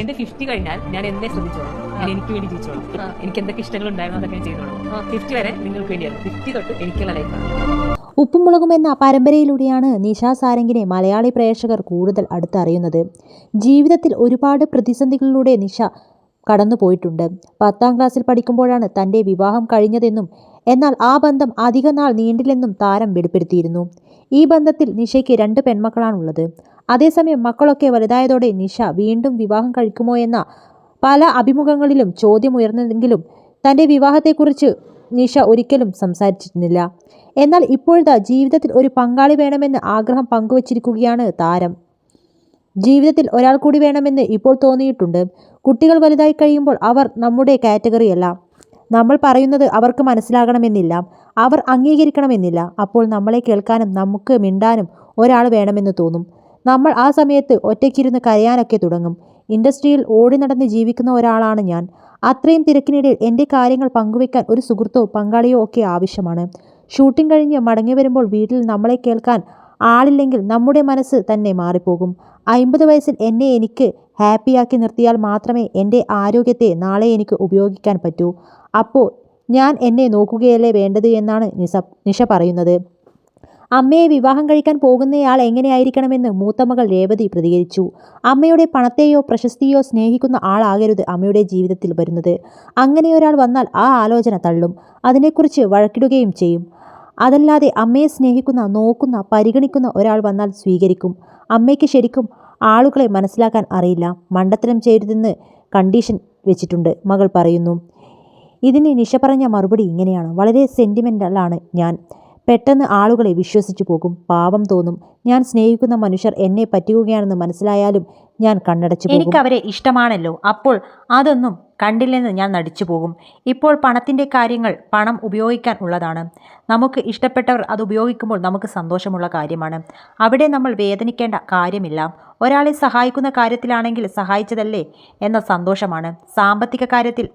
എന്റെ ഫിഫ്റ്റി കഴിഞ്ഞാൽ ഞാൻ എന്നെ ശ്രദ്ധിച്ചോളാം. ഞാൻ എനിക്ക് വേണ്ടി ജീവിച്ചോളാം. എനിക്ക് എന്തൊക്കെ ഇഷ്ടങ്ങൾ ഉണ്ടായിരുന്നു അതൊക്കെ ഞാൻ ചെയ്തോളാം. ഫിഫ്റ്റി വരെ നിങ്ങൾക്ക് വേണ്ടിയാണ് ഫിഫ്റ്റി തൊട്ട് എനിക്കുള്ള ലൈഫാണ് ഉപ്പും മുളകും എന്ന പരമ്പരയിലൂടെയാണ് നിഷ സാരംഗിനെ മലയാളി പ്രേക്ഷകർ കൂടുതൽ അടുത്തറിയുന്നത്. ജീവിതത്തിൽ ഒരുപാട് പ്രതിസന്ധികളിലൂടെ നിഷ കടന്നുപോയിട്ടുണ്ട്. പത്താം ക്ലാസ്സിൽ പഠിക്കുമ്പോഴാണ് തന്റെ വിവാഹം കഴിഞ്ഞതെന്നും എന്നാൽ ആ ബന്ധം അധികനാൾ നീണ്ടില്ലെന്നും താരം വെളിപ്പെടുത്തിയിരുന്നു. ഈ ബന്ധത്തിൽ നിഷയ്ക്ക് രണ്ട് പെൺമക്കളാണുള്ളത്. അതേസമയം മക്കളൊക്കെ വലുതായതോടെ നിഷ വീണ്ടും വിവാഹം കഴിക്കുമോ എന്ന പല അഭിമുഖങ്ങളിലും ചോദ്യമുയർന്നെങ്കിലും തന്റെ വിവാഹത്തെക്കുറിച്ച് നിഷ ഒരിക്കലും സംസാരിച്ചിരുന്നില്ല. എന്നാൽ ഇപ്പോഴത്തെ ജീവിതത്തിൽ ഒരു പങ്കാളി വേണമെന്ന് ആഗ്രഹം പങ്കുവച്ചിരിക്കുകയാണ് താരം. ജീവിതത്തിൽ ഒരാൾ കൂടി വേണമെന്ന് ഇപ്പോൾ തോന്നിയിട്ടുണ്ട്. കുട്ടികൾ വലുതായി കഴിയുമ്പോൾ അവർ നമ്മുടെ കാറ്റഗറിയല്ല നമ്മൾ പറയുന്നത് അവർക്ക് മനസ്സിലാകണമെന്നില്ല. അവർ അംഗീകരിക്കണമെന്നില്ല. അപ്പോൾ നമ്മളെ കേൾക്കാനും നമുക്ക് മിണ്ടാനും ഒരാൾ വേണമെന്ന് തോന്നും. നമ്മൾ ആ സമയത്ത് ഒറ്റയ്ക്കിരുന്ന് കരയാനൊക്കെ തുടങ്ങും. ഇൻഡസ്ട്രിയിൽ ഓടി നടന്ന് ജീവിക്കുന്ന ഒരാളാണ് ഞാൻ. അത്രയും തിരക്കിനിടയിൽ എന്റെ കാര്യങ്ങൾ പങ്കുവെക്കാൻ ഒരു സുഹൃത്തോ പങ്കാളിയോ ഒക്കെ ആവശ്യമാണ്. ഷൂട്ടിംഗ് കഴിഞ്ഞ് മടങ്ങി വരുമ്പോൾ വീട്ടിൽ നമ്മളെ കേൾക്കാൻ ആളില്ലെങ്കിൽ നമ്മുടെ മനസ്സ് തന്നെ മാറിപ്പോകും. അമ്പത് വയസ്സിൽ എന്നെ എനിക്ക് ഹാപ്പിയാക്കി നിർത്തിയാൽ മാത്രമേ എന്റെ ആരോഗ്യത്തെ നാളെ എനിക്ക് ഉപയോഗിക്കാൻ പറ്റൂ. അപ്പോൾ ഞാൻ എന്നെ നോക്കുകയല്ലേ വേണ്ടത് എന്നാണ് നിസ നിഷ പറയുന്നത്. അമ്മയെ വിവാഹം കഴിക്കാൻ പോകുന്നയാൾ എങ്ങനെയായിരിക്കണമെന്ന് മൂത്തമകൾ രേവതി പ്രതികരിച്ചു. അമ്മയുടെ പണത്തെയോ പ്രശസ്തിയോ സ്നേഹിക്കുന്ന ആളാകരുത് അമ്മയുടെ ജീവിതത്തിൽ വരുന്നത്. അങ്ങനെ ഒരാൾ വന്നാൽ ആ ആലോചന തള്ളും. അതിനെക്കുറിച്ച് വഴക്കിടുകയും ചെയ്യും. അതല്ലാതെ അമ്മയെ സ്നേഹിക്കുന്ന നോക്കുന്ന പരിഗണിക്കുന്ന ഒരാൾ വന്നാൽ സ്വീകരിക്കും. അമ്മയ്ക്ക് ശരിക്കും ആളുകളെ മനസ്സിലാക്കാൻ അറിയില്ല. മണ്ടത്തരം ചെയ്തതെന്ന് കണ്ടീഷൻ വെച്ചിട്ടുണ്ട് മകൾ പറയുന്നു. ഇതിന് നിഷ പറഞ്ഞ മറുപടി ഇങ്ങനെയാണ്. വളരെ സെന്റിമെന്റലാണ് ഞാൻ. പെട്ടെന്ന് ആളുകളെ വിശ്വസിച്ചു പോകും. പാവം തോന്നും. ഞാൻ സ്നേഹിക്കുന്ന മനുഷ്യർ എന്നെ പറ്റുകയാണെന്ന് മനസ്സിലായാലും ഞാൻ കണ്ണടച്ചു എനിക്ക് അവരെ ഇഷ്ടമാണല്ലോ. അപ്പോൾ അതൊന്നും കണ്ടില്ലെന്ന് ഞാൻ നടിച്ചു പോകും. ഇപ്പോൾ പണത്തിന്റെ കാര്യങ്ങൾ പണം ഉപയോഗിക്കാൻ ഉള്ളതാണ്. നമുക്ക് ഇഷ്ടപ്പെട്ടവർ അത് ഉപയോഗിക്കുമ്പോൾ നമുക്ക് സന്തോഷമുള്ള കാര്യമാണ്. അവിടെ നമ്മൾ വേദനിക്കേണ്ട കാര്യമില്ല. ഒരാളെ സഹായിക്കുന്ന കാര്യത്തിലാണെങ്കിൽ സഹായിച്ചതല്ലേ എന്ന സന്തോഷമാണ്. സാമ്പത്തിക കാര്യത്തിൽ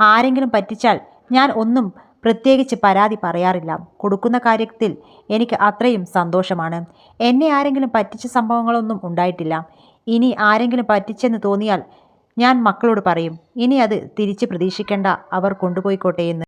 ആരെങ്കിലും പറ്റിച്ചാൽ ഞാൻ ഒന്നും പ്രത്യേകിച്ച് പരാതി പറയാറില്ല. കൊടുക്കുന്ന കാര്യത്തിൽ എനിക്ക് അത്രയും സന്തോഷമാണ്. എന്നെ ആരെങ്കിലും പറ്റിച്ച സംഭവങ്ങളൊന്നും ഉണ്ടായിട്ടില്ല. ഇനി ആരെങ്കിലും പറ്റിച്ചെന്ന് തോന്നിയാൽ ഞാൻ മക്കളോട് പറയും ഇനി അത് തിരിച്ച് പ്രതീക്ഷിക്കേണ്ട അവർ കൊണ്ടുപോയിക്കോട്ടെ എന്ന്.